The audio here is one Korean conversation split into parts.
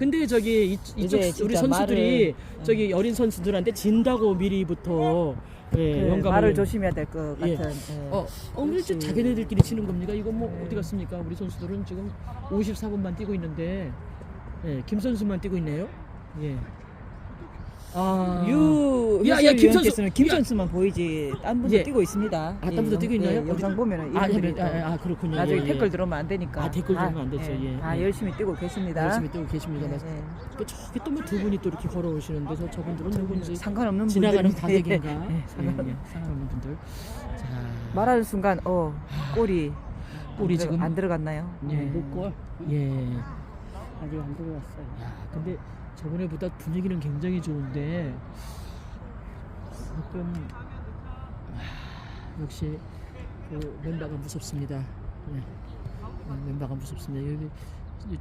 근데 저기 이, 이제 우리 진짜 선수들이 말을- 저기 어린 선수들한테 진다고 미리부터 예, 그 영감을 말을 조심해야 될것 예. 같은. 예. 어, 오늘 저 역시. 자기네들끼리 치는 겁니까? 이거 뭐 네. 어디 갔습니까? 우리 선수들은 지금 54분만 뛰고 있는데, 예, 김 선수만 뛰고 있네요. 예. 아, 유 야, 야, 김 선수! 께서는 김 선수만 보이지 딴 분도 예. 뛰고 있습니다. 아, 딴 분도 영- 뛰고 있나요? 예, 어디- 영상 보면은 아, 이분들이 예, 또 아, 아, 그렇군요. 나중에 예, 예. 댓글 들어오면 안 되니까. 아, 댓글 들어오면 안 되죠. 예. 예, 다 예. 열심히 뛰고 계십니다. 열심히 뛰고 계십니다. 예, 맞- 예. 그 저기 또 뭐 두 분이 또 이렇게 걸어오시는데 저 저분들은 누군지 상관없는 지나가는 분들인데. 가객인가? 예, 예, 상관- 예, 상관없는 분들. 자, 말하는 순간 어 골이 골이 안 들어- 지금 안 들어갔나요? 예. 목골 예. 아직 안 들어왔어요. 야, 근데 저번에보다 분위기는 굉장히 좋은데 조금 아, 역시 그 멤버가 무섭습니다. 네. 네, 멤버가 무섭습니다. 여기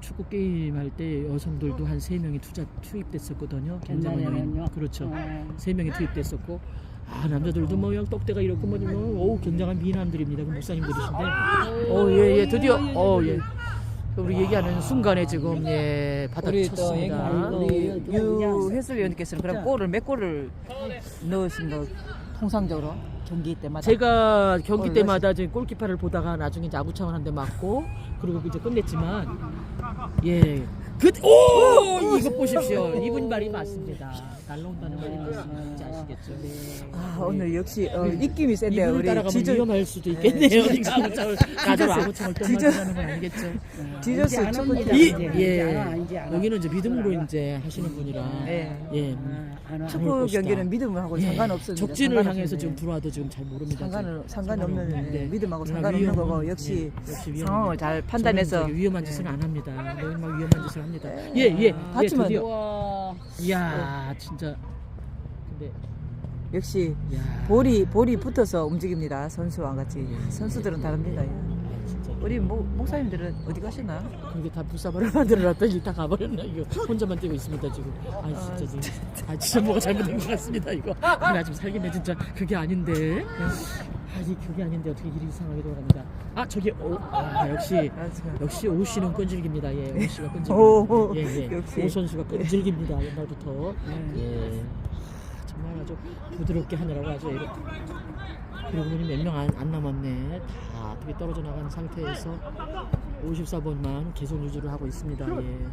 축구 게임 할 때 여성들도 한 세 명이 투자 투입됐었거든요. 굉장히? 그렇죠. 어. 세 명이 투입됐었고 아 남자들도 뭐 그냥 떡대가 이렇고 뭐, 뭐 오, 굉장한 미남들입니다. 그 목사님들이신데 어예예 드디어 어예 우리 얘기하는 순간에 지금 예 받아쳤습니다. 우리 유 해설위원께서는 그럼 골을 몇 골을 넣으신 거 통상적으로 경기 때마다? 제가 경기 때마다 이제 골키퍼를 보다가 나중에 이제 아구창을 한 대 맞고 그리고 이제 끝냈지만 예. 그, 오! 이거 보십시오. 이분 말이 맞습니다. 날라온다는 말이 맞습니다. 아시겠죠? 아 오늘 역시 어, 입김이 센데요 이분을 우리 따라가면 지저 위험할 수도 있겠네요. 이거 가지고 아구창을 또 지저- 맞으라는 건 아니겠죠? 지저스 이제 안 축구 합니다. 이, 이제, 이제 예. 안 와, 이제 안 와. 여기는 이제 믿음으로 이제 하시는 분이라 예. 예. 아, 안 와. 축구 것이다. 경기는 믿음을 하고 예. 상관없습니다. 적진을 상관없습니다. 향해서 지금 들어와도 지금 잘 모릅니다. 상관은 지금. 상관없는 상관없는데. 예, 믿음하고 상관없는 거고 역시 예. 상황을 잘 저는 판단해서 저기 위험한 짓은 안 합니다. 너희 막 위험한 짓을 합니다. 예, 예. 예, 다치면 드디어. 우와. 이야, 진짜. 근데 역시 야. 볼이 볼이 붙어서 움직입니다 선수와 같이 선수들은 다릅니다. 예. 아, 진짜. 우리 목, 목사님들은 어디 가시나? 그게 다 불사발을 만들어놨더니 다 가버렸나 이거 혼자만 뛰고 있습니다 지금 아 진짜 지금 아 진짜 뭐가 잘못된 것 같습니다 이거 아, 나 지금 살겠네 진짜 그게 아닌데 아니 그게 아닌데 어떻게 일이 이상하게 돌아갑니다 아 저기 오, 아 역시 역시 오 씨는 끈질깁니다 예, 오 씨가 오, 끈질깁니다 예, 예. 역시. 오 선수가 끈질깁니다 옛날부터 예 아, 정말 아주 부드럽게 하느라고 아주 이렇게 그리고 보니 몇명안 남았네. 다 어떻게 떨어져 나간 상태에서 54번만 계속 유지를 하고 있습니다. 예.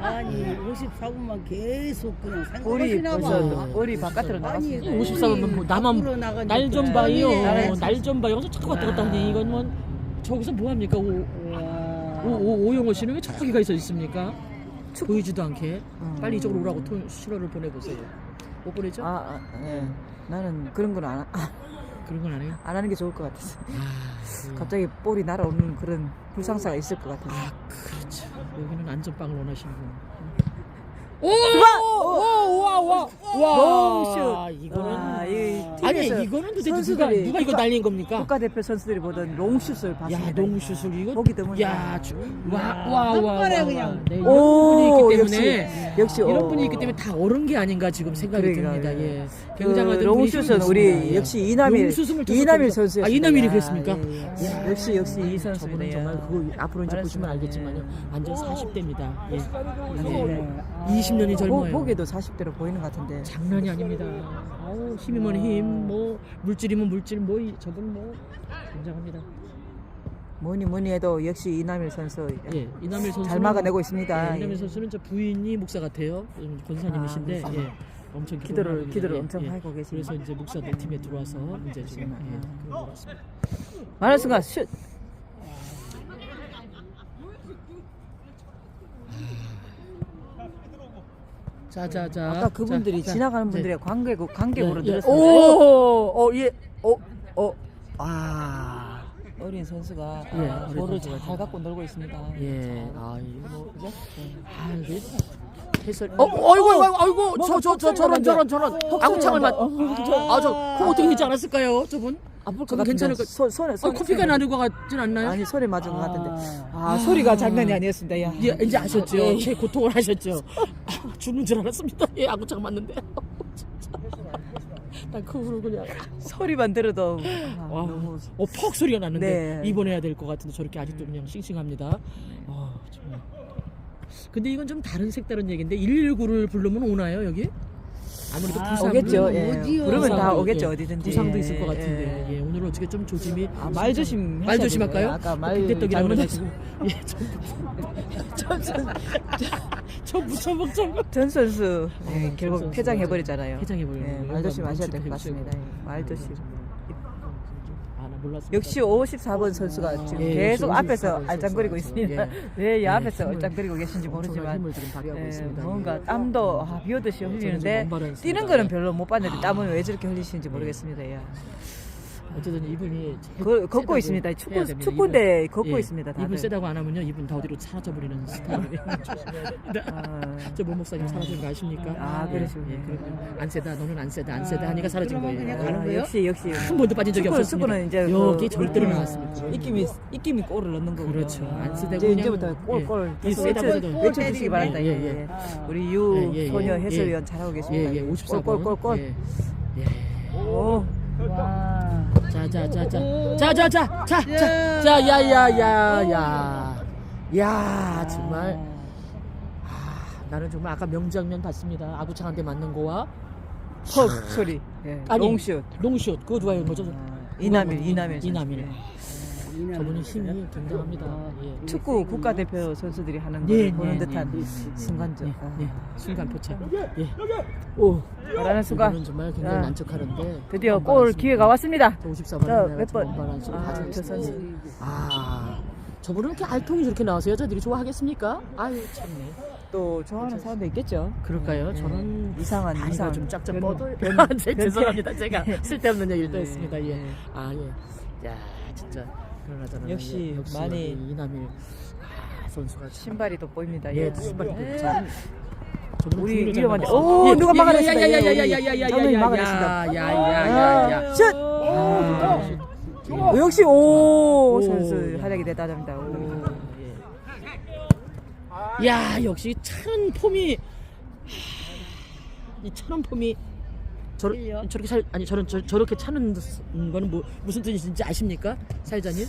아니 54분만 계속 그냥 생각하시나 벌써 봐. 볼이 바깥으로. 아니, 54번만 뭐 나만. 날 좀 봐요. 네. 날좀 봐요. 그래서 자꾸 왔다 갔다 하니 이건 뭐 저기서 뭐 합니까? 오. 오, 오, 오영호 씨는 왜 저기 가 있어 있습니까? 보이지도 않게 음. 빨리 이쪽으로 오라고 토, 신호를 보내보세요. 못 보내죠? 아, 아 예. 나는 그런 건안안 그런 건 안 해요? 하는 게 좋을 것 같았어. 아, 예. 갑자기 볼이 날아오는 그런 불상사가 있을 것 같아서. 아, 그렇죠. 여기는 안전빵을 원하시는 분. 오! 오! 와, 와, 와! 롱슛. 이거는. 와, 이 아니, 팀에서 이거는 도대체 누가, 선수들이 누가 이거 국가- 날린 겁니까? 국가대표 선수들이 보던 롱슛을 야, 봤습니다. 농슛을 이거. 보기 드문. 야, 주, 와, 와, 와, 와. 와. 그냥. 네, 이런 오, 분이 있기 역시 때문에. 역시 이런 어, 분이 있기 때문에 다 옳은 게 아닌가 지금 생각이 그러니까, 듭니다. 예. 예. 그 굉장한 롱슛은 우리 역시 이남일. 이남일 선수. 아, 이남일이 그랬습니까? 예, 예. 역시 역시 이. 저분은 정말 그거 앞으로 이제 보시면. 알겠지만요. 완전 40대입니다. 예. 네. 아. 20년이 보, 젊어요. 보기에도 40대로 보이는 것 같은데. 장난이 아닙니다. 아우, 힘이면 힘, 뭐 물질이면 물질, 뭐 이- 저분 뭐 굉장합니다. 뭐니 뭐니 해도 역시 이남일 선수 예, 이남일 선수 잘 막아내고 있습니다. 예, 이남일 선수는 저 부인이 목사 같아요. 음, 권사님이신데 아, 예, 엄청 기도를- 기도를 하고 기도를 예, 엄청 예. 하고 계십니다. 그래서 이제 목사들 팀에 들어와서 이제 지금 예, 그런 것 같습니다. 말할 순간 슛. 자자자. 아까 그분들이 자, 자, 지나가는 분들의 관객 관객으로 예, 예. 들었습니다. 오, 어, 예, 어, 어, 아, 어린 선수가 예, 아, 어린 볼을 선수가 잘 갖고 놀고 있습니다. 예, 잘. 아, 이거 뭐, 그죠? 아, 이게 해설. 어, 아이고, 아이고, 아이고, 저, 저, 저, 저런, 저런, 저런. 아구창을 맞. 아, 저, 코 어떻게 되지 않았을까요, 저분? 아플 것 같은데 괜찮을 것. 손, 손에 어, 손 코피가 나는 것 같진 않나요? 아니 손에 맞은 것 같은데. 아. 아, 소리가 장난이 아니었습니다. 야. 예, 이제 아셨죠? 예. 제 고통을 하셨죠? 아, 죽는 줄 알았습니다. 예, 아구창 맞는데. 진짜. 난그 후로 그냥. 소리만 들어도 아, 와, 너무 어, 퍽 소리가 났는데 네. 입원해야 될 것 같은데 저렇게 아직도 그냥 싱싱합니다. 아, 정말. 근데 이건 좀 다른 색다른 얘기인데 119를 부르면 오나요 여기? 아무래도 아, 부상 오겠죠. 예. 부르면 다 오겠죠 예, 어디든지. 부상도 예, 있을 것 같은데 예. 예, 오늘 어떻게 좀 조심히 아, 말 조심. 말 조심할까요? 아까 말 빈대떡이라고 잘못했어. 그래가지고 예저 무쳐먹 좀전 선수 예, 어, 전 결국 퇴장해 버리잖아요. 퇴장해버리는 예, 거예요. 말 조심하셔야 될 것 같습니다. 예, 말 조심. 몰랐어 역시 54번 선수가 지금 예, 계속 역시 앞에서 54번 알짱거리고 선수가 있습니다. 예. 왜 이 예, 앞에서 힘을- 얼짱거리고 계신지 모르지만 힘을 지금 발휘하고 예, 있습니다 뭔가 예. 땀도 아, 비 오듯이 저는 좀 흘리는데. 뛰는 거는 예. 별로 못 봤는데 땀은 왜 저렇게 흘리시는지 모르겠습니다. 예. 어쨌든 이분이 거, 걷고 있습니다. 축구. 축구인데 이분- 걷고 예, 있습니다. 다들. 이분 세다고 안 하면요 이분 다 어디로 사라져 버리는 스타일이에요 조심해야 됩니다 아, 저 모 목사님 사라진 거 아십니까? 아, 그러시군요. 예, 그러면 안 세다 너는 안 세다 안 세다 하니까 사라진 거예요 그냥 가는 아, 거예요? 역시 역시 한 번도 빠진 적이 없었습니다 축구는 이제 여기 그- 절대로 음, 나왔습니다 입김이 입김이 골을 넣는 거군요. 그렇죠. 안 쓰대고 이제 이제부터 예. 골골 이 세다고 해도 외쳐주시기 바랍니다. 예, 예, 예, 예. 아. 우리 유 예, 예, 예. 소녀 예. 해설위원 잘하고 계십니다. 예 예 54번 골골골골. 예. 예. 오. 와. 자자자자. 자자자 자자 야야야야. 야 정말. 아, 나는 정말 아까 명장면 봤습니다. 아구창한테 맞는 거와 헛 소리. 예. 아니, 롱슛. 롱슛 그거 좋아요. 뭐죠 음, 이남일, 이남일 이남일. 예. 저분이 힘이 굉장합니다 예. 축구 국가대표 선수들이 하는 예, 걸 보는 예, 듯한 예, 예, 순간적. 예, 아. 예. 순간 포착 예. 오 잘하는 순간. 정말 굉장히 아. 만족하는데 드디어 골 기회가 왔습니다. 54번 자, 몇 번? 아, 저. 선수. 아 저분은 이렇게 알통이 저렇게 나와서 여자들이 좋아하겠습니까? 아유 참네 또 좋아하는 사람도 있겠죠. 그럴까요? 네. 저는 이상한 다리가 이상 좀 짝짝. 변- 아. 죄송합니다. 제가 쓸데없는 얘기를 또 네. 했습니다. 예. 네. 아 예. 야 진짜 저러나 역시 예, 역시 많이- 이남일 아, 선수가 참 신발이 돋보입니다. 예, 예. 신발이 네. 저분은 우리 위험한데. 오, 예, 누가 예, 막아냈습니다. 야, 야, 예, 야, 우리 야, 야, 야, 장면이 야, 막아냈습니다. 야, 야, 야, 야. 슛! 아, 오, 역시 오, 오, 선수 야. 활약이 대단합니다. 오. 예. 야 역시 차는 폼이 이 차는 폼이 저러, 저렇게 살 아니 저런 저, 저렇게 차는 거는 뭐 무슨 뜻인지 아십니까 사회자님?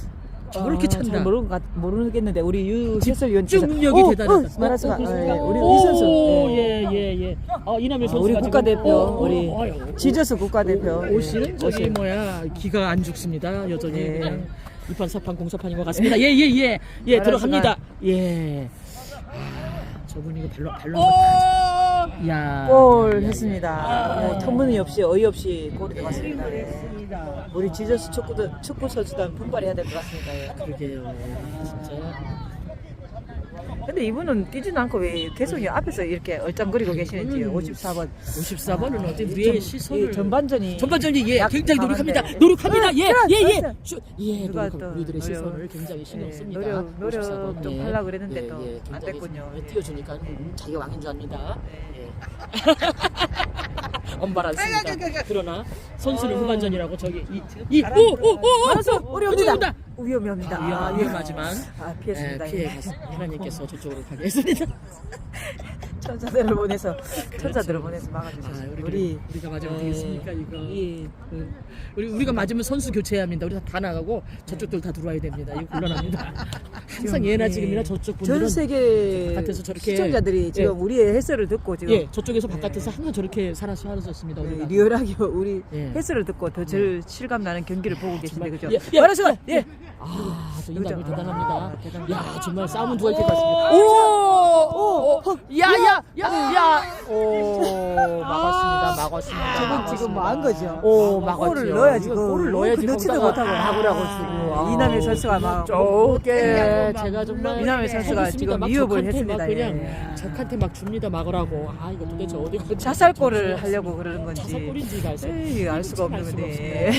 저렇게 아, 찬다. 잘 모르는 것 같- 모르겠는데 우리 유 해설 위원께서 집중력이 오, 대단하다. 어, 말할 수가 어, 예, 오, 우리 이 선수 예. 예 예 예. 어 이남일 아, 선수 우리 국가대표 우리 지저스 국가대표 옷은 예, 저기. 뭐야 기가 안 죽습니다 여전히 예. 그냥 이판 사판 공사판인 것 같습니다. 예 예 예예 예, 들어갑니다. 예. 아, 저분 이거 발로 발로 야. 골 했습니다. 뭐, 터무니 없이 어이없이 골이 들어갔습니다. 그랬습니다. 우리 지저스 축구도 축구 선수단 분발해야 될 것 같습니다. 예. 그러게요. 진짜. 근데 이분은 뛰지는 않고 왜 계속 이 앞에서 이렇게 얼짱거리고 계시는지 음. 54번 54번은 어디 우리의 시선을 전반전이 전반전이 예 약 굉장히 노력합니다. 강한데. 노력합니다. 예예 예. 그래. 슛. 예 누가 노력, 또 우리들의 노력. 시선을 굉장히 신경 예, 씁니다. 노력- 노력 54번. 좀 예. 하려고 그랬는데 예, 또 예, 안 굉장히 됐군요. 예, 예. 띄워주니까 음, 자기가 왕인 줄 압니다. 네. 예. 엄발않습니다. 그러나 선수는 어. 후반전이라고 저기 이오오오오 알았어. 온다. 위험합니다. 위험, 아, 위험하지만 아 예, 피했습니다. 피해 하나님께서 저쪽으로 가게 했습니다. 천사들을 보내서 그렇죠. 천사들을 보내서 아, 막아주셨습니다. 우리, 우리 우리가 맞으면 예, 되겠습니까 이거? 이 그, 우리 우리가 맞으면 선수 교체해야 합니다. 우리 다, 다 나가고 저쪽들 다 들어와야 됩니다. 이거 곤란합니다. 항상 예나 예, 지금이나 저쪽 분들은 전 세계 바깥에서 저렇게 시청자들이 지금 예. 우리의 해설을 듣고 지금 예 저쪽에서 바깥에서 항상 저렇게 살아서. 예, 우리가. 리얼하게 우리 예. 해설을 듣고 더절 실감 나는 경기를 보고 계신데 그죠? 예, 예, 말하시고 예. 아, 저 그죠? 인간이 대단합니다. 아. 야, 정말 싸움은 누가 이렇게 갔습니까? 오, 오, 오, 야, 야, 야, 야, 오, 막았습니다, 막았습니다. 저건 지금 뭐 한 거죠? 오, 막았죠. 골을 넣어야지. 이거 그 골을 넣어야지. 넣지도 거기다가 못하고 막으라고 지금. 아. 이남일 선수가 막 저게 제가 정말 이남일 선수가 해줬습니다. 지금 막 위협을 적한테 했습니다. 막 그냥 예. 적한테 막 줍니다 막으라고. 아 이거 도대체 어디 가? 자살골을 하려고 그러는 건지 자살골인지 알 수. 에이, 알 수가 없는 건데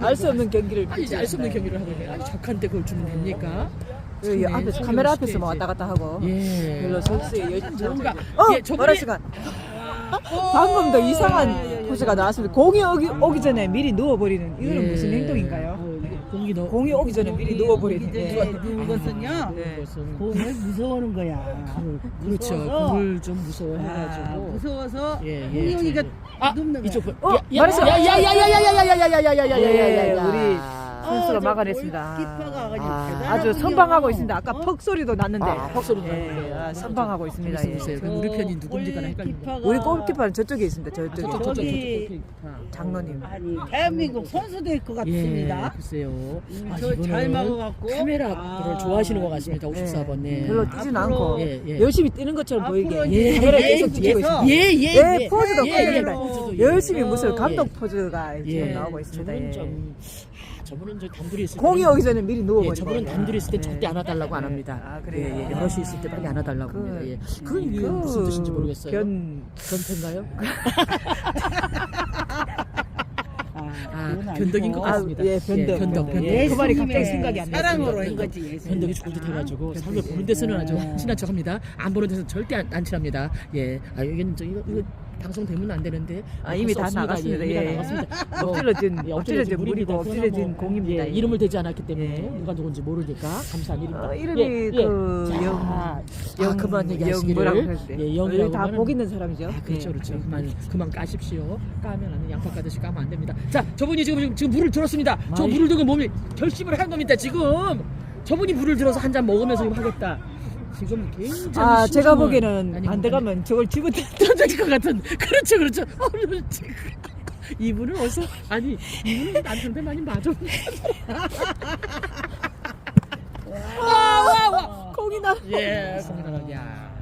알 수 없는 경기를 아니 알 수 없는 경기를 있네. 아니 적한테 그걸 주면 됩니까? 그 참네, 앞에 성경 카메라 앞에서 시대이지. 뭐 왔다 갔다 하고 예. 별로 선수의 여진 뭔가 어 예, 저분이 말할 시간 방금 더 이상한 포즈가 나왔습니다 공이 오기, 오기 전에 미리 누워버리는 이거는 예. 무슨 행동인가요? 어, 공이 너 공이 오기 전에 미리 누워버리는 예. 누운 것은요. 네. 공을 무서워하는 거야. 그렇죠. 무서워서. 공을 좀 아, 무서워해가지고. 무서워서 예, 예. 공이 오니까 아, 눕는 거야. 이쪽 분. 어, 야, 야, 말했어. 야, 야, 야, 야, 야, 야, 야, 야, 야, 야, 야, 야, 야, 야, 야, 야, 야, 예, 야. 우리 선수가 막아냈습니다. 키퍼가 아주 아. 아주 선방하고 있습니다. 아까 어? 퍽 소리도 났는데. 아, 퍽 소리도 예, 났는데. 아, 선방하고 있습니다. 예. 있어보세요. 그럼 우리 편이 누군지가 헷갈린다. 우리 골키퍼는 저쪽에 있습니다. 저, 저, 저쪽에. 저, 저, 저, 저기- 장로님. 아니 대한민국 선수 될것 예, 같습니다. 글쎄요. 음, 아, 저 이분은 잘 막아갖고. 카메라를 아, 좋아하시는 것 같습니다. 54번. 네. 별로 뛰진 않고 예, 예. 열심히 뛰는 것처럼 보이게 이제 카메라 예, 계속 예, 있습니다. 예, 예, 예, 포즈도 예. 예, 포즈도, 예. 열심히 무슨 어, 감독 예. 포즈가 지금 예. 나오고 있습니다. 저분은 예. 좀, 아, 저분 은 저 단둘이 있을 공이 때는- 전에 미리 누워버리고. 예, 저분은 단둘이 있을 때 예. 절대 안아달라고 안 합니다. 아, 그래요? 예, 예, 여럿이 있을 때 빨리 안아달라고 그- 합니다. 예. 그 이유 무슨 뜻인지 모르겠어요. 변 변태인가요? 아, 그건 변덕인 아니고. 것 같습니다. 아, 예, 변덕. 변덕, 변덕. 예, 그 말이 갑자기 생각이 안 나요. 사랑으로 한 변덕. 거지. 예수님. 변덕이 죽을 듯 해가지고 삶을 보는 데서는 아주 친한 척합니다. 안 보는 데서는 절대 안, 안 친합니다. 예, 아 여기는 저 이거 이거 방송 되면 안 되는데 아, 이미 할수 다 없습니다. 나갔습니다. 예, 이미 다 예. 나갔습니다. 뭐, 엎질러진 예, 엎질러진 물입니다. 물이고 그러나 엎질러진 뭐, 공입니다. 예, 예. 이름을 대지 않았기 때문에 예. 누가 누군지 모르니까 감사한 일입니다. 어, 이름이 예, 그 자, 영- 아, 영 그만 얘기하시기를. 예, 영이라고 다 하면은- 복 있는 사람이죠. 아, 그렇죠, 예. 그렇죠. 그만, 그만 까십시오. 까면 안 돼. 양파 까듯이 까면 안 됩니다. 자, 저분이 지금, 지금, 물을 들었습니다. 저 물을 들고 몸이 결심을 한 겁니다, 지금. 저분이 물을 들어서 한 잔 먹으면서 하겠다. 지금 굉장히. 아, 제가 보기에는 아니, 반대 아니, 가면 저걸 집어 던질 것 같은. 그렇죠, 그렇죠. 어, 그렇지. 이분은 어서, 아니, 이분은 남편한테 많이 맞아. 와, 와, 와. 공이 나. 예, 공연하라, 야.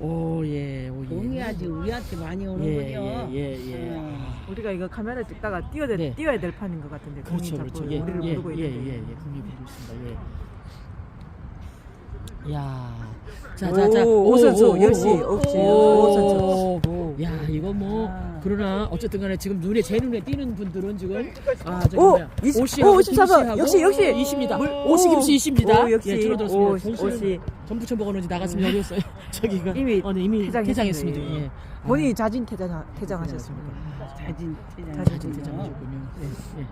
오, 예, 오, 예. 공이 아주 우리한테 많이 오는군요. 예, 예, 예, 예. 어. 우리가 이거 카메라 찍다가 뛰어야 될, 네. 뛰어야 될 판인 것 같은데 공이 그렇죠, 자꾸 그렇죠. 예, 우리를 예, 부르고 예, 있는데. 예, 예, 공이 부르고 있습니다. 예. 야, 자, 자, 자, 오, 오 선수 역시 역시 오 선수. 오, 야, 이거 뭐 아. 그러나 어쨌든 간에 지금 눈에 제 눈에 띄는 분들은 지금 아, 저기 오, 뭐야, 이십- 오씨하고 오, 54 번. 김씨하고 역시, 역시. 이십니다. 물- 오씨 오. 김씨 이십니다. 오, 역시. 예, 줄어들었습니다. 오, 정신을 오씨. 전부쳐 먹었는지 나갔으면 있어요. 저기가 이미 어, 네, 이미 퇴장했습니다. 퇴장했습니다. 예. 예. 본인이 자진 퇴장 퇴장하셨습니다. 자진 아. 자진 퇴장하셨군요. 예. 예.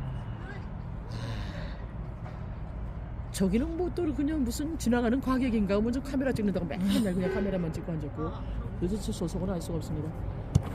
저기는 뭐 또 그냥 무슨 지나가는 과객인가 먼저 카메라 찍는다고 맨날 그냥 카메라만 찍고 앉았고 도대체 소속은 알 수가 없습니다.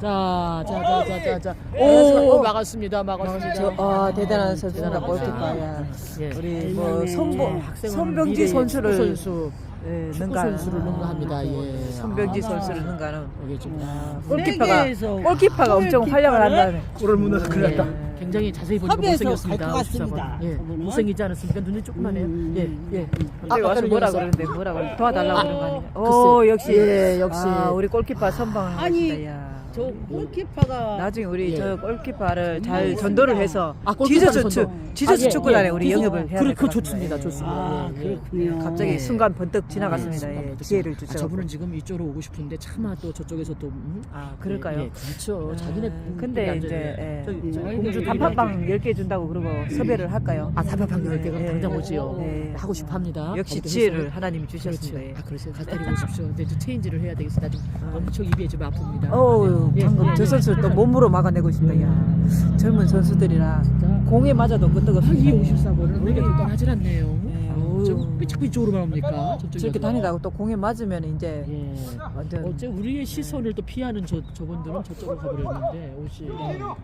자, 자, 자, 자, 자, 자. 오, 막았습니다. 막았습니다. 저, 아, 대단한 선수입니다. 대단한 골키퍼야. 예. 우리 뭐 네. 선보 학생은 선병지 선수를 선수, 예, 능가 선수를 능가합니다. 예. 선병지 아, 선수를 능가하는 좀 아, 골키퍼가 골키퍼가 엄청 활약을 한다는. 골을 못 넣어서 큰일 났다. 예. 굉장히 자세히 보니까 못생겼습니다. 갈것 같습니다, 54번. 예. 못생기지 않았습니까? 눈이 조그만해요. 음, 예, 예. 갑자기 와서 뭐라 그러는데 뭐라고 도와달라고 그런 거 아니야? 글쎄. 오 역시 예, 역시. 아, 우리 골키퍼 선방을 아니. 야. 저 골키퍼가 나중에 우리 예. 저 골키퍼를 잘 음, 전도를 해서 아, 골키퍼를 지저스 추 전도. 지저스 아, 예, 축구단에 예. 우리 그거- 영입을 해야 그래, 될것 그거. 좋습니다. 예. 좋습니다. 아 예, 예. 그렇군요. 갑자기 예. 순간 번뜩 지나갔습니다. 예, 예, 순간 기회를 아, 주죠. 저분은 지금 이쪽으로 오고 싶은데 차마 또 저쪽에서 또 음? 아 그럴까요? 예, 예, 그렇죠. 자기네 아, 근데 앉아있는- 이제 예. 저기, 저기 음, 공주 음, 단팥빵 10개 준다고 그러고 섭외를 할까요? 아 다바방 열 개가 예, 당장 예. 오지요. 예. 하고 싶어 합니다. 역시 거기도 지혜를 해서. 하나님이 그렇죠. 주셨습니다. 예. 아 그러세요. 갖다 드리고 싶죠. 근데 저 체인지를 해야 되겠습니다. 좀 엄청 입이 좀 아픕니다. 어우 예. 방금 저 선수 또 몸으로 막아내고 있습니다. 야. 젊은 선수들이라 진짜. 공에 맞아도 아, 이 끄떡없습니다. 54번은 우리가 또 떠나질 않네요. 예, 아, 어우. 저, 왜 자꾸 이쪽으로만 옵니까? 저쪽이 저렇게 다니다가 또 공에 맞으면 이제 예. 완전 어째 우리의 시선을 또 피하는 저 저분들은 저쪽으로 가버렸는데 옷이. 아.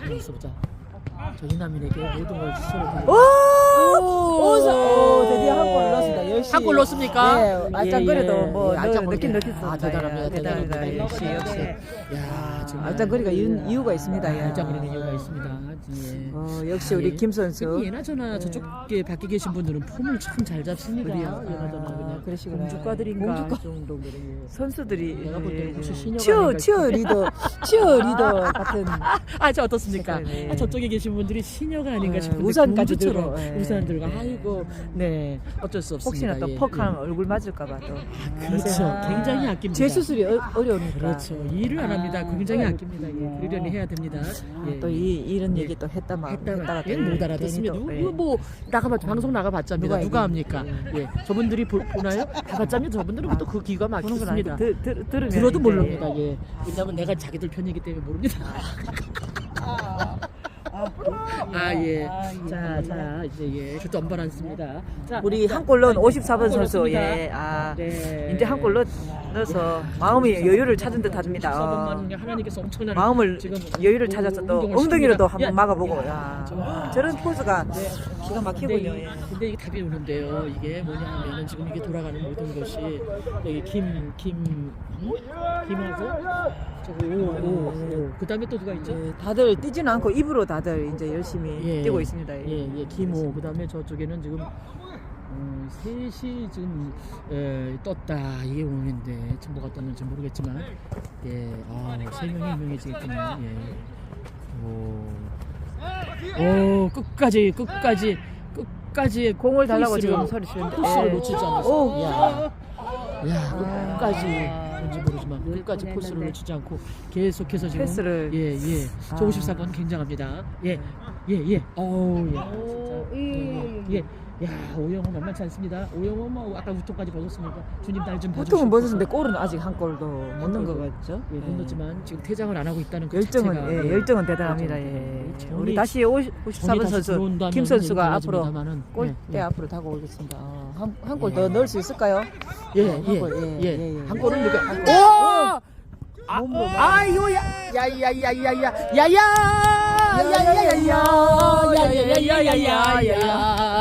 가만있어 보자. 저 이남인에게 모든 걸 시선을 오! 오! 오! 오! 드디어 한 골을 넣었습니다. 열심히. 한골 넣었습니까? 예, 알짱거려도 예, 예. 뭐 예, 알짱거리게. 넣긴 넣겠습니다. 아, 대단합니다. 예, 대단합니다. 대단합니다. 역시 역시. 야, 정말. 알짱거리가 이유- 이유가 있습니다. 예. 알짱거리는 이유가 있습니다. 예. 어, 역시 우리 예. 김 선수. 근데 예나 저나 저쪽에 밖에 계신 분들은 폼을 참 잘 잡습니다. 그래요? 예나 저나 아, 그냥 그러시구나. 공주과들인가 공주과. 정도 그래요. 선수들이 내가 볼 때는 예, 혹시 시녀가 치어 아닌가 치어 싶은데. 리더 치어 리더 같은 아, 저 어떻습니까? 네. 아, 저쪽에 계신 분들이 시녀가 아닌가 네, 싶은데 우산까지 들고, 네. 우산 들고 네. 아이고 네 어쩔 수 없습니다. 혹시나 또 예, 퍽하면 예. 얼굴 맞을까봐 또 그렇죠. 아, 굉장히 아낍니다. 재수술이 어, 어려우니까 그렇죠. 일을 안 합니다. 아, 굉장히 또- 아낍니다. 예. 그러려니 해야 됩니다. 예. 또 이, 이런 예. 얘기 또 했다만 했다가 했다가 또못 알아듣습니다. 예. 뭐 나가봤 방송 나가봤자입니다. 누가 누가, 합니까? 예, 저분들이 보, 보나요? 가봤자면 저분들은 또 그 귀가 들, 들으면 들어도 모릅니다. 예. 왜냐면 내가 자기들 편이기 때문에 모릅니다. 아 예. 아, 예. 자, 자 이제 예. 저도 언발았습니다. 자, 우리 한골 넣은 54번 선수. 예. 아. 네. 이제 한골 넣어서 마음이 여유를 찾은 듯 합니다. 14번만 어. 하나님께서 엄청난 마음을 지금 여유를 찾아서 또 운동을 엉덩이로도. 한번 야. 막아보고 야. 야. 저- 저런 포즈가 네. 기가 근데, 막히군요. 이- 예. 근데 이게 답이 오는데요. 이게 뭐냐면은 지금 이게 돌아가는 모든 것이 여기 김, 김, 음? 김하고 저거 오, 오, 오. 그 다음에 또 누가 있죠? 예, 다들 뛰지는 않고 입으로 다들 이제 열심히 예. 뛰고 있습니다. 예. 예, 예, 김호. 그 다음에 저쪽에는 지금 음, 셋이 지금 에, 떴다 이게 오는데 지금 뭐가 떴는지 모르겠지만 예, 아, 세 명이 유명해지겠군요. 예. 오, 오, 끝까지, 끝까지, 끝까지 공을 달라고 지금 소리 지르는데 포스를 예. 놓치지 않았어. 오. 야, 야, 끝까지 아. 뭔지 모르지만 끝까지 포스를. 놓치지 않고 계속해서 지금 패스를 예, 예. 저 아. 54번 굉장합니다. 예, 예, 예. 어우, 야, 오. 예, 예, 야, 오영호 만만치 않습니다. 오영호 뭐 아까 우통까지 벗었습니까? 주님 날좀 봐주시고. 보통은 벗었는데 골은 아직 한 골도 못 넣은 것 같죠. 예, 못 넣었지만 지금 퇴장을 안 하고 있다는 그 열정은 자체가 예, 열정은 대단합니다. 예. 정이- 우리 다시 50, 정이 54번 다시 선수 들어온다면은 김 선수가 이렇게 앞으로 골대 예, 예. 앞으로 다가오겠습니다. 어, 한한 골 더 넣을 수 있을까요? 예, 한 예, 골, 예, 예, 예, 예. 한 골은 누가? 오! 아, 몸으로 아, 이거 야, 야, 야, 야, 야, 야, 야, 야, 야, 야, 야, 야, 야, 야, 야, 야.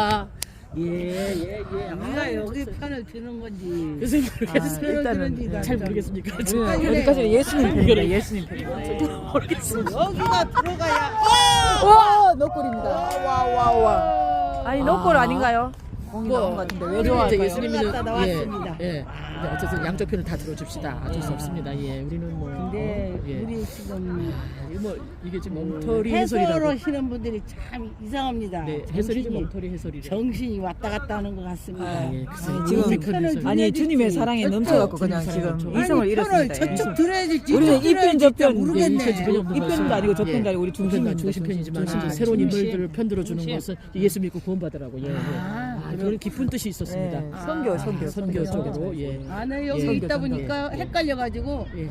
예, 예, 예. 우리가 여기 편을 드는 건지. 글쎄 모르겠어요. 아, 일단은 예. 잘 모르겠습니까? 예, 여기까지 예수님 편입니다. 예수님. 예. 모르겠습니다. 여기가 들어가야. 와, 노골입니다. 와, 와, 와. 아니, 노골 아닌가요? 공이 나온 것 같은데 왜 좋아할까요? 예수님은 갔다 나왔습니다. 예, 예. 근데 어쨌든 양쪽 편을 다 들어줍시다. 어쩔 수 없습니다. 예, 우리는 뭐. 근데 어, 예. 우리 지금 아, 이거 뭐 이게 지금 엉터리 해설이라고. 해설하시는 분들이 참 이상합니다. 네, 해설이 좀 정신이- 엉터리 해설이래. 정신이 왔다 갔다 하는 것 같습니다. 아, 예, 글쎄. 아니, 지금 우리 편을 아니. 주님의 사랑에 넘쳐갖고 그냥 지금 사랑, 이성을 잃었습니다. 예. 저쪽 들어야지. 저쪽 우리는 이편. 저편 모르겠네. 예, 이편도. 아니고 저편도 예. 아니고 우리. 중심 편이지만 중심. 진짜 아, 새로운. 인물들을 편 들어 주는 중심. 것은 예수 믿고 구원받으라고. 예, 예. 아, 아, 그런 깊은 뜻이 있었습니다. 예, 아, 선교 선교. 쪽으로 예. 아, 나 여기 예. 있다 보니까 예. 헷갈려가지고 예. 어,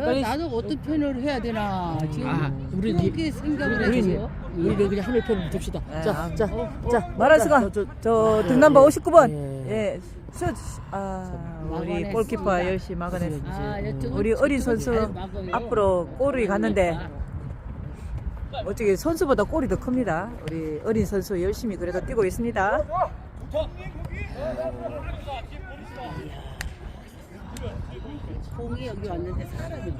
헷갈리- 나도 어떤 편을 해야 되나 지금 아, 우리 그렇게 생각을 우리 해서 우리 그냥 하늘 편을 둡시다. 예, 자, 아, 자, 자, 말할 수가 자, 저, 저 예, 등남바 예. 59번 예. 예. 서, 아, 우리 막아냈습니다. 골키퍼 열심히 막아냈습니다. 아, 우리 어린 선수 막아요. 앞으로 골이 갔는데 어떻게 선수보다 골이 더 큽니다. 우리 어린 선수 열심히 그래도 뛰고 있습니다. 공이 여기 왔는데 사람이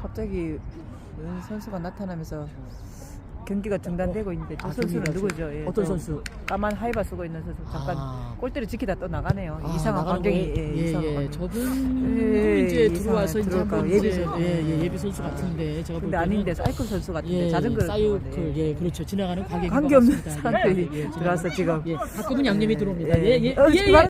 갑자기 은 선수가 나타나면서 경기가 중단되고 있는데 저 아, 선수는 경기가 누구죠? 예, 어떤 저 선수? 까만 하이바 쓰고 있는 선수 잠깐 아. 골대를 지키다 또 나가네요. 아, 이상한 나가는 광경이 거예요? 예, 예, 이상한 예. 광경. 저분 예, 이제 이상한 들어와서 이제 들어올까? 한번 예비 이제 선수. 예, 예, 예비 선수 같은데 제가 볼 근데 때는 아닌데 사이클 선수 같은데 예, 자전거를 사이클 타고, 예, 그렇죠. 지나가는 관객이 관계 없는 반갑습니다. 사람들이 예, 예, 들어와서 지금 예, 가끔은 양념이 들어옵니다. 예. 예, 예, 어, 예, 예. 말-